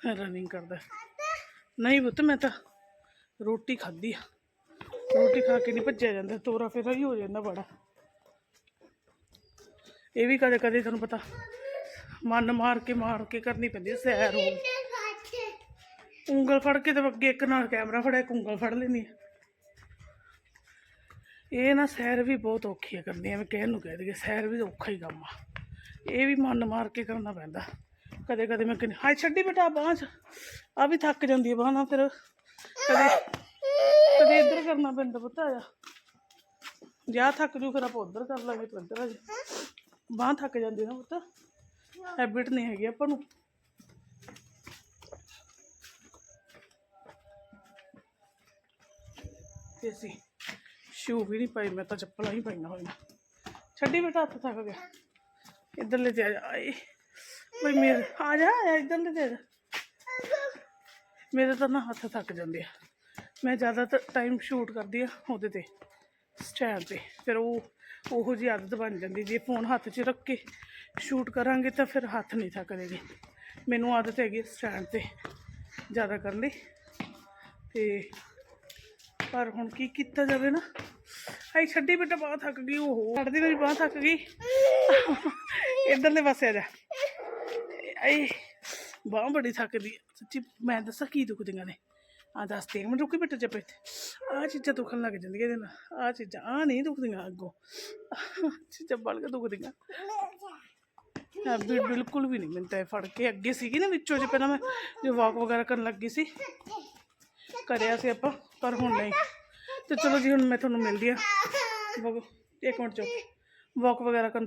ਰਨਿੰਗ ਕਰਦਾ। ਨਹੀਂ ਪੁੱਤ, ਮੈਂ ਤਾਂ ਰੋਟੀ ਖਾਧੀ ਆ। ਰੋਟੀ ਖਾ ਕੇ ਨਹੀਂ ਭੱਜਿਆ ਜਾਂਦਾ, ਤੋਰਾ ਫੇਰਾ ਹੀ ਹੋ ਜਾਂਦਾ ਬੜਾ ਇਹ ਵੀ ਕਦੇ ਕਦੇ ਤੁਹਾਨੂੰ ਪਤਾ, ਮਨ ਮਾਰ ਕੇ ਮਾਰ ਕੇ ਕਰਨੀ ਪੈਂਦੀ ਸੈਰ ਹੋ ਉਂਗਲ ਫੜ ਕੇ ਤੇ ਅੱਗੇ ਇੱਕ ਨਾਲ ਕੈਮਰਾ ਫੜਿਆ, ਇੱਕ ਉਂਗਲ ਫੜ ਲੈਣੀ ਇਹ ਨਾ ਸੈਰ ਵੀ ਬਹੁਤ ਔਖੀ ਹੈ ਕਰਨੀ ਐਵੇਂ ਕਹਿਣ ਨੂੰ ਕਹਿ ਦਈਏ, ਸੈਰ ਵੀ ਔਖਾ ਹੀ ਕੰਮ ਆ। ਇਹ ਵੀ ਮਨ ਮਾਰ ਕੇ ਕਰਨਾ ਪੈਂਦਾ। ਕਦੇ ਕਦੇ ਮੈਂ ਕਹਿੰਦੀ, ਹਾਏ ਛੱਡੀ ਬੇਟਾ ਬਾਂਹ 'ਚ। ਆ ਵੀ ਥੱਕ ਜਾਂਦੀ ਹੈ ਬਾਂਹ ਨਾ ਫਿਰ। ਕਦੇ ਕਦੇ ਇੱਧਰ ਕਰਨਾ ਪੈਂਦਾ ਪੁੱਤ ਆ ਜਾ ਜਾ ਥੱਕ ਜੂ, ਫਿਰ ਆਪਾਂ ਉੱਧਰ ਕਰ ਲਾਂਗੇ ਤੂੰ ਇੱਧਰ ਆ ਜਾ ਬਾਂਹ ਥੱਕ ਜਾਂਦੀ ਨਾ ਪੁੱਤ। ਹੈਬਿਟ ਨਹੀਂ ਹੈਗੀ ਆਪਾਂ ਨੂੰ। ਤੇ ਅਸੀਂ ਸ਼ੂ ਵੀ ਨਹੀਂ ਪਾਈ, ਮੈਂ ਤਾਂ ਚੱਪਲਾਂ ਹੀ ਪਾਈਆਂ ਹੋਈਆਂ। ਛੱਡੀ ਬੇਟਾ ਹੱਥ ਥੱਕ ਗਿਆ। ਇੱਧਰਲੇ ਤੇ ਆ ਜਾ, ਆਏ। ਬਈ ਮੇਰੇ, ਆ ਜਾ ਆ ਜਾ ਇੱਧਰਲੇ ਤੇ ਆ ਮੇਰੇ ਤਾਂ ਨਾ ਹੱਥ ਥੱਕ ਜਾਂਦੇ ਆ। ਮੈਂ ਜ਼ਿਆਦਾਤਰ ਟਾਈਮ ਸ਼ੂਟ ਕਰਦੀ ਆ ਉਹਦੇ ਤੇ ਸਟੈਂਡ ਤੇ। ਫਿਰ ਉਹ, ਉਹੋ ਜਿਹੀ ਆਦਤ ਬਣ ਜਾਂਦੀ ਜੇ ਫੋਨ ਹੱਥ 'ਚ ਰੱਖ ਕੇ ਸ਼ੂਟ ਕਰਾਂਗੇ ਤਾਂ ਫਿਰ ਹੱਥ ਨਹੀਂ ਥੱਕਦੇ ਗੇ। ਮੈਨੂੰ ਆਦਤ ਹੈਗੀ ਸਟੈਂਡ ਤੇ, ਜ਼ਿਆਦਾ ਕਰਨ ਦੀ। ਤੇ ਪਰ ਹੁਣ ਕੀ ਕੀਤਾ ਜਾਵੇ ਨਾ। ਆਈ ਛੱਡੀ ਬੇਟਾ, ਬਾਹ ਥੱਕ ਗਈ ਉਹ ਛੱਡਦੀ ਮੇਰੀ ਬਾਹ ਥੱਕ ਗਈ। ਇਧਰਲੇ ਪਾਸੇ ਆ ਜਾ। ਆਈ ਬਾਹ ਬੜੀ ਥੱਕਦੀ ਹੈ। ਸੱਚੀ ਮੈਂ ਦੱਸਾਂ ਕੀ ਦੁਖਦੀਆਂ ਨੇ ਆ ਦੱਸ ਤੇ ਮਿੰਟ ਰੁਕੀ ਬੇਟਾ ਚੱਪੇ ਆ ਚੀਜ਼ਾਂ ਦੁਖਣ ਲੱਗ ਜਾਂਦੀਆਂ ਇਹਦੇ ਨਾਲ ਆ ਚੀਜ਼ਾਂ ਆ ਨਹੀਂ ਦੁਖਦੀਆਂ ਅੱਗੋਂ ਆਹ ਚੀਜ਼ਾਂ ਬਲ ਕੇ ਦੁਖਦੀਆਂ ਹਾਂ ਬਿਲ- ਬਿਲਕੁਲ ਵੀ ਨਹੀਂ ਮੈਨੂੰ ਤਾਂ ਇਹ ਫੜ ਕੇ ਅੱਗੇ ਸੀਗੀ ਨਾ ਵਿੱਚੋਂ ਜੇ ਪਹਿਲਾਂ ਮੈਂ ਜੇ ਵਾਕ ਵਗੈਰਾ ਕਰਨ ਲੱਗੀ ਸੀ ਕਰਿਆ ਸੀ ਆਪਾਂ ਪਰ ਹੁਣ ਨਹੀਂ ਤੇ ਚਲੋ ਜੀ ਹੁਣ ਮੈਂ ਤੁਹਾਨੂੰ ਮਿਲਦੀ ਆ ਇੱਕ ਮਿੰਟ ਚੁੱਪ ਵਾਕ ਵਗੈਰਾ ਕਰਨ